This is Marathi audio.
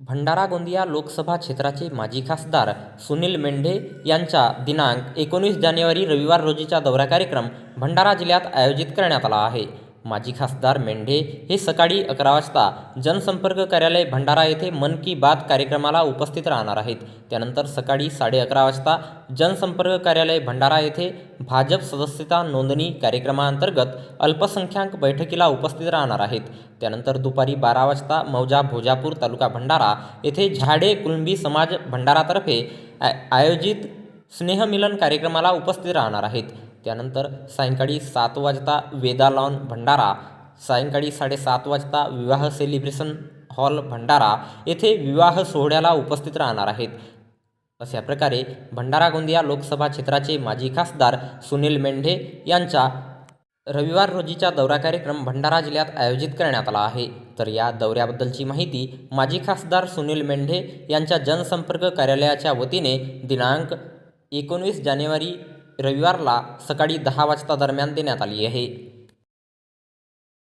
भंडारा गोंदिया लोकसभा क्षेत्राचे माजी खासदार सुनील मेंढे यांचा दिनांक एकोणीस जानेवारी रविवार रोजीचा दौरा कार्यक्रम भंडारा जिल्ह्यात आयोजित करण्यात आला आहे. माजी खासदार मेंढे हे सकाळी अकरा वाजता जनसंपर्क कार्यालय भंडारा येथे मन की बात कार्यक्रमाला उपस्थित राहणार आहेत. त्यानंतर सकाळी साडे अकरा वाजता जनसंपर्क कार्यालय भंडारा येथे भाजप सदस्यता नोंदणी कार्यक्रमाअंतर्गत अल्पसंख्याक बैठकीला उपस्थित राहणार आहेत. त्यानंतर दुपारी बारा वाजता मौजा भोजापूर तालुका भंडारा येथे झाडे कुळंबी समाज भंडारातर्फे आयोजित स्नेहमिलन कार्यक्रमाला उपस्थित राहणार आहेत. त्यानंतर सायंकाळी सात वाजता वेदा लॉन भंडारा सायंकाळी साडेसात वाजता विवाह सेलिब्रेशन हॉल भंडारा येथे विवाह सोहळ्याला उपस्थित राहणार आहेत. अशा प्रकारे भंडारा गोंदिया लोकसभा क्षेत्राचे माजी खासदार सुनील मेंढे यांचा रविवार रोजीचा दौरा कार्यक्रम भंडारा जिल्ह्यात आयोजित करण्यात आला आहे. तर या दौऱ्याबद्दलची माहिती माजी खासदार सुनील मेंढे यांच्या जनसंपर्क कार्यालयाच्या वतीने दिनांक एकोणवीस जानेवारी रविवारला सकाळी दहा वाजता दरम्यान देण्यात आली आहे.